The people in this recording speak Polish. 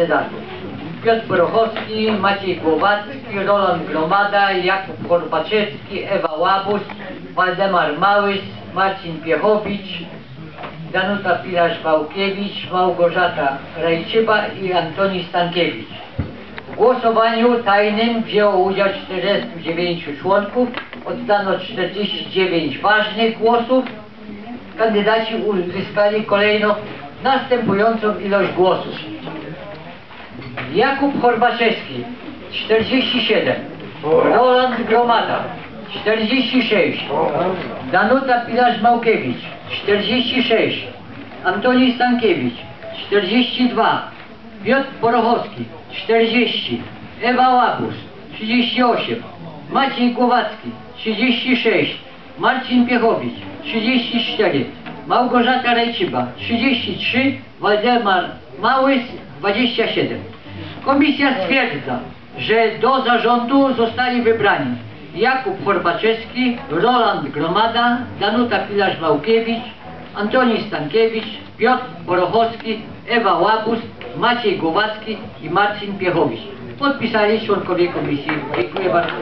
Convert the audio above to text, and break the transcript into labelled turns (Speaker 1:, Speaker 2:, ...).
Speaker 1: kandydatów. Piotr Prochowski, Maciej Głowacki, Roland Gromada, Jakub Korpaczewski, Ewa Łabus, Waldemar Małys, Marcin Piechowicz, Danuta Pilarz-Wałkiewicz, Małgorzata Rajczyba i Antoni Stankiewicz. W głosowaniu tajnym wzięło udział 49 członków, oddano 49 ważnych głosów. Kandydaci uzyskali kolejno następującą ilość głosów. Jakub Chorbaczewski 47, Roland Gromada 46, Danuta Pilarz-Małkiewicz 46, Antoni Stankiewicz 42, Piotr Porochowski 40, Ewa Łabus 38, Maciej Głowacki 36, Marcin Piechowicz 34, Małgorzata Rejczyba 33, Waldemar Małys 27. Komisja stwierdza, że do zarządu zostali wybrani Jakub Chorbaczewski, Roland Gromada, Danuta Pilarz-Małkiewicz, Antoni Stankiewicz, Piotr Porochowski, Ewa Łabus, Maciej Głowacki i Marcin Piechowicz. Podpisali członkowie komisji. Dziękuję bardzo.